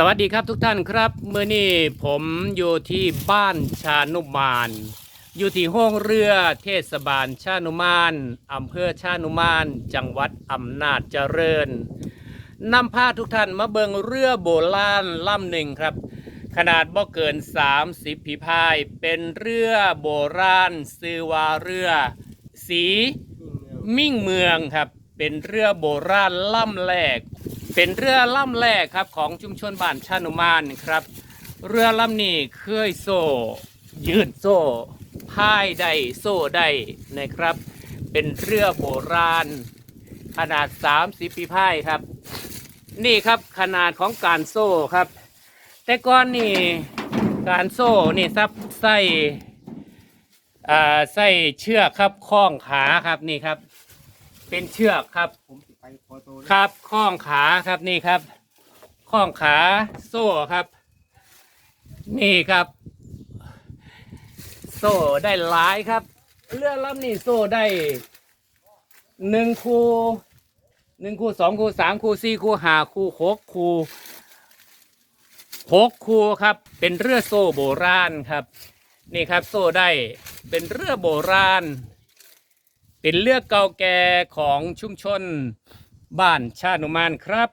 สวัสดีครับทุกท่านครับเมื่อนี้ผมอยู่ที่บ้านชานุมาน อยู่ที่ห้องเรือเทศบาลชานุมานอำเภอชานุมาน จังหวัดอำนาจเจริญนำพาทุกท่านมาเบิงเรือโบราณลำหนึ่งครับ ขนาดบ่เกิน 30 ผีพาย เป็นเรือโบราณซื้อว่าเรือ สีมิ่งเมืองครับ เป็นเรือโบราณลำแรก เป็นเรือลำแรกครับของชุมชนบ้านชานุมานครับ เรือลำนี้เคยโซ่ยืดโซ่พายได้โซ่ได้นะครับ เป็นเรือโบราณ ขนาด 30 ปีพายครับ นี่ครับขนาดของการโซ่ครับ แต่ก่อนนี่การโซ่นี่ซับใส่อ่าใส่เชือกครับคล้องขาครับนี่ครับ เป็นเชือกครับ ผมสิไปพอโตครับข้องขาครับนี่ครับข้องขาโซ่ครับ นี่ครับ โซ่ได้หลายครับ เรือลำนี้โซ่ได้หนึ่งคู่หนึ่งคู่สองคู่สามคู่สี่คู่ห้าคู่หกคู่หกคู่ครับ เป็นเรือโซ่โบราณครับ นี่ครับ โซ่ได้เป็นเรือโบราณ เป็นเรือเก่าแก่ของชุมชนบ้านชานุมานครับ